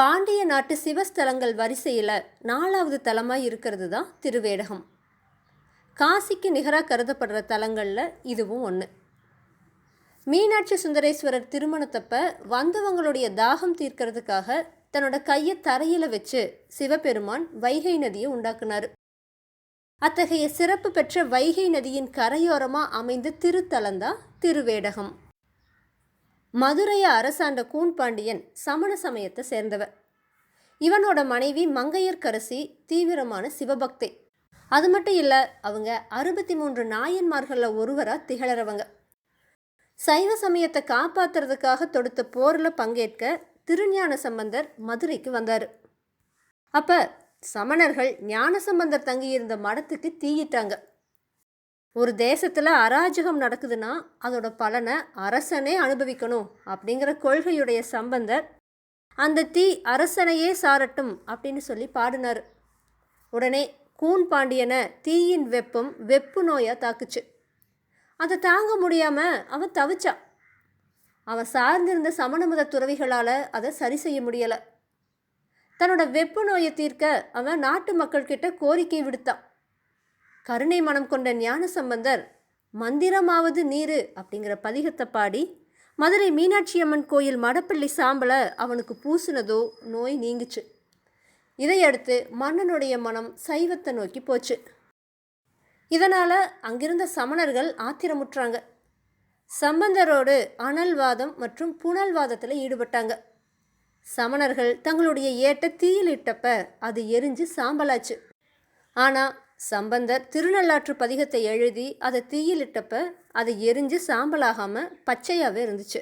பாண்டிய நாட்டு சிவஸ்தலங்கள் வரிசையில் நாலாவது தலமாக இருக்கிறது தான் திருவேடகம். காசிக்கு நிகராக கருதப்படுற தலங்களில் இதுவும் ஒன்று மீனாட்சி சுந்தரேஸ்வரர் திருமணத்தப்ப வந்தவங்களுடைய தாகம் தீர்க்கறதுக்காக தன்னோட கையை தரையில் வச்சு சிவபெருமான் வைகை நதியை உண்டாக்குனார். அத்தகைய சிறப்பு பெற்ற வைகை நதியின் கரையோரமாக அமைந்த திருத்தலந்தான் திருவேடகம். மதுரையை அரசாண்ட கூன் பாண்டியன் சமண சமயத்தை சேர்ந்தவர். இவனோட மனைவி மங்கையர்க்கரசி தீவிரமான சிவபக்தி. அது மட்டும் இல்லை அவங்க அறுபத்தி மூன்று நாயன்மார்களில் ஒருவராக திகழறவங்க. சைவ சமயத்தை காப்பாற்றுறதுக்காக தொடுத்த போரில் பங்கேற்க திருஞான சம்பந்தர் மதுரைக்கு வந்தார். அப்போ சமணர்கள் ஞானசம்பந்தர் தங்கியிருந்த மடத்துக்கு தீயிட்டாங்க. ஒரு தேசத்தில் அராஜகம் நடக்குதுன்னா அதோட பலனை அரசனே அனுபவிக்கணும் அப்படிங்கிற கொள்கையுடைய சம்பந்தர் அந்த தீ அரசனையே சாரட்டும் அப்படின்னு சொல்லி பாடினார். உடனே கூன் பாண்டியனை தீயின் வெப்பம் வெப்பு நோயாக தாக்குச்சு. அதை தாங்க முடியாமல் அவன் தவிச்சான் அவன் சார்ந்திருந்த சமண மத துறவிகளால் அதை சரி செய்ய முடியலை. தன்னோட வெப்பு நோயை தீர்க்க அவன் நாட்டு மக்கள்கிட்ட கோரிக்கை விடுத்தான். கருணை மனம் கொண்ட ஞான சம்பந்தர் மந்திரமாவது நீரு அப்படிங்கிற பதிகத்தை பாடி மதுரை மீனாட்சி அம்மன் கோயில் மடப்பள்ளி சாம்பலை அவனுக்கு பூசினதோ நோய் நீங்கிச்சு. இதையடுத்து மன்னனுடைய மனம் சைவத்தை நோக்கி போச்சு. இதனால் அங்கிருந்த சமணர்கள் ஆத்திரமுற்றாங்க. சம்பந்தரோடு அனல்வாதம் மற்றும் புனல்வாதத்தில் ஈடுபட்டாங்க. சமணர்கள் தங்களுடைய ஏட்டை தீயிலிட்டப்ப அது எரிஞ்சு சாம்பலாச்சு. ஆனால் சம்பந்தர் திருநள்ளாற்று பதிகத்தை எழுதி அதை தீயிலிட்டப்ப அதை எரிஞ்சு சாம்பலாகாமல் பச்சையாகவே இருந்துச்சு.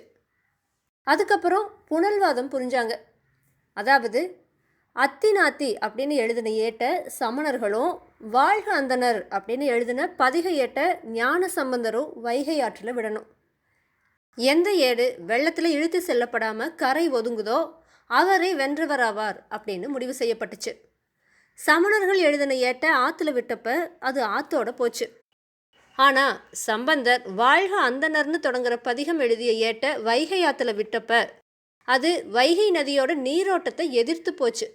அதுக்கப்புறம் புனல்வாதம் புரிஞ்சாங்க. அதாவது அத்திநாத்தி அப்படின்னு எழுதின ஏட்ட சமணர்களும் வாழ்க அந்தனர் அப்படின்னு எழுதின பதிக ஏட்ட ஞான சம்பந்தரும் வைகை ஆற்றில் விடணும். எந்த ஏடு வெள்ளத்தில் இழுத்து செல்லப்படாமல் கரை ஒதுங்குதோ அவரை வென்றவராவார் அப்படின்னு முடிவு செய்யப்பட்டுச்சு. சமணர்கள் எழுதின ஏட்ட ஆற்றுல விட்டப்ப அது ஆத்தோட போச்சு. ஆனால் சம்பந்தர் வாழ்க அந்தனர்னு தொடங்குற பதிகம் எழுதிய ஏட்ட வைகை ஆற்றுல விட்டப்ப அது வைகை நதியோட நீரோட்டத்தை எதிர்த்து போச்சு.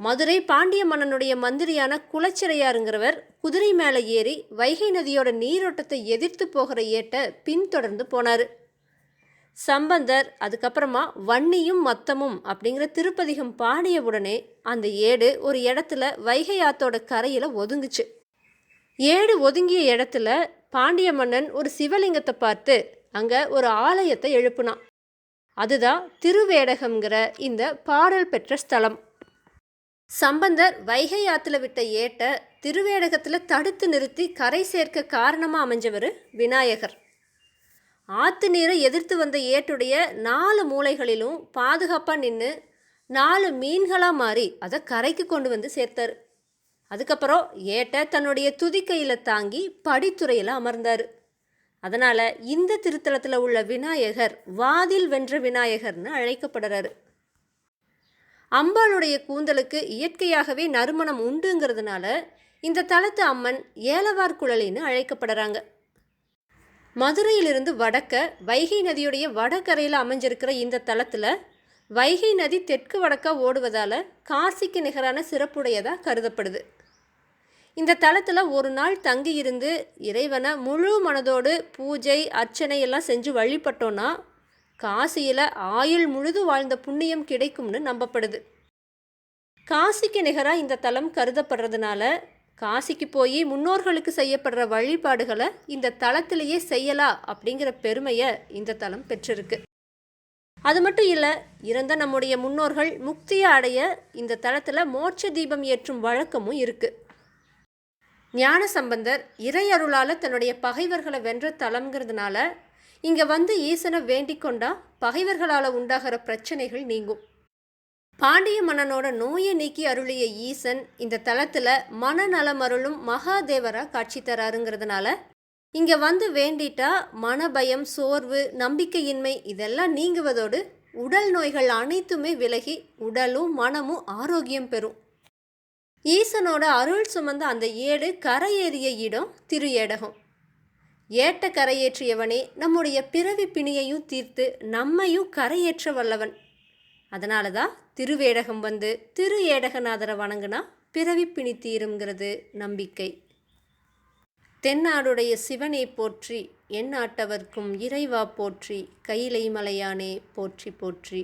மதுரை பாண்டிய மன்னனுடைய மந்திரியான குலச்சிறையாருங்கிறவர் குதிரை மேலே ஏறி வைகை நதியோட நீரோட்டத்தை எதிர்த்து போகிற ஏட்ட பின்தொடர்ந்து போனார். சம்பந்தர் அதுக்கப்புறமா வன்னியும் மத்தமும் அப்படிங்கிற திருப்பதிகம் பாடிய உடனே அந்த ஏடு ஒரு இடத்துல வைகை ஆத்தோட கரையில் ஒதுங்குச்சு. ஏடு ஒதுங்கிய இடத்துல பாண்டிய மன்னன் ஒரு சிவலிங்கத்தை பார்த்து அங்கே ஒரு ஆலயத்தை எழுப்புனான். அதுதான் திருவேடகம்ங்கிற இந்த பாடல் பெற்ற ஸ்தலம். சம்பந்தர் வைகை ஆற்றுல விட்ட ஏட்டை திருவேடகத்தில் தடுத்து நிறுத்தி கரை சேர்க்க காரணமாக அமைஞ்சவர் விநாயகர். ஆற்று நீரை எதிர்த்து வந்த ஏட்டுடைய நாலு மூலைகளிலும் பாதுகாப்பாக நின்று நாலு மீன்களாக மாறி அதை கரைக்கு கொண்டு வந்து சேர்த்தார். அதுக்கப்புறம் ஏட்டை தன்னுடைய துதிக்கையில் தாங்கி படித்துறையில் அமர்ந்தார். அதனால் இந்த திருத்தலத்தில் உள்ள விநாயகர் வாதில் வென்ற விநாயகர்னு அழைக்கப்படுறாரு. அம்பாளுடைய கூந்தலுக்கு இயற்கையாகவே நறுமணம் உண்டுங்கிறதுனால இந்த தலத்து அம்மன் ஏலவார் குழலின்னு அழைக்கப்படுறாங்க. மதுரையிலிருந்து வடக்க வைகை நதியுடைய வடகரையில் அமைஞ்சிருக்கிற இந்த தலத்தில் வைகை நதி தெற்கு வடக்காக ஓடுவதால் காசிக்கு நிகரான சிறப்புடையதாக கருதப்படுது. இந்த தலத்தில் ஒரு நாள் தங்கி இருந்து இறைவனை முழு மனதோடு பூஜை அர்ச்சனை எல்லாம் செஞ்சு வழிபட்டோன்னா காசியில் ஆயுள் முழுது வாழ்ந்த புண்ணியம் கிடைக்கும்னு நம்பப்படுது. காசிக்கு நிகராக இந்த தலம் கருதப்படுறதுனால காசிக்கு போய் முன்னோர்களுக்கு செய்யப்படுற வழிபாடுகளை இந்த தளத்திலேயே செய்யலாம் அப்படிங்கிற பெருமையை இந்த தளம் பெற்றிருக்கு. அது மட்டும் இல்லை இறந்த நம்முடைய முன்னோர்கள் முக்தியை அடைய இந்த தளத்தில் மோட்ச தீபம் ஏற்றும் வழக்கமும் இருக்குது ஞான சம்பந்தர் இறை அருளால் தன்னுடைய பகைவர்களை வென்ற தளம்ங்கிறதுனால இங்கே வந்து ஈசனை வேண்டிக் கொண்டா பகைவர்களால் உண்டாகிற பிரச்சனைகள் நீங்கும். பாண்டிய மன்னனோட நோயை நீக்கி அருளிய ஈசன் இந்த தலத்தில் மனநலம் அருளும் மகாதேவரா காட்சி தராருங்கிறதுனால இங்கே வந்து வேண்டிட்டா மனபயம் சோர்வு நம்பிக்கையின்மை இதெல்லாம் நீங்குவதோடு உடல் நோய்கள் அனைத்துமே விலகி உடலும் மனமும் ஆரோக்கியம் பெறும். ஈசனோட அருள் சுமந்த அந்த ஏடு கரையேறிய இடம் திரு ஏடகம் ஏட்ட கரையேற்றியவனே நம்முடைய பிறவி பிணியையும் தீர்த்து நம்மையும் கரையேற்ற வல்லவன். அதனால தான் திருவேடகம் வந்து திரு ஏடகநாதரை வணங்குனா பிறவி பிணி தீருங்கிறது நம்பிக்கை. தென்னாடுடைய சிவனை போற்றி எந்நாட்டவர்க்கும் இறைவா போற்றி கையிலை மலையானே போற்றி போற்றி.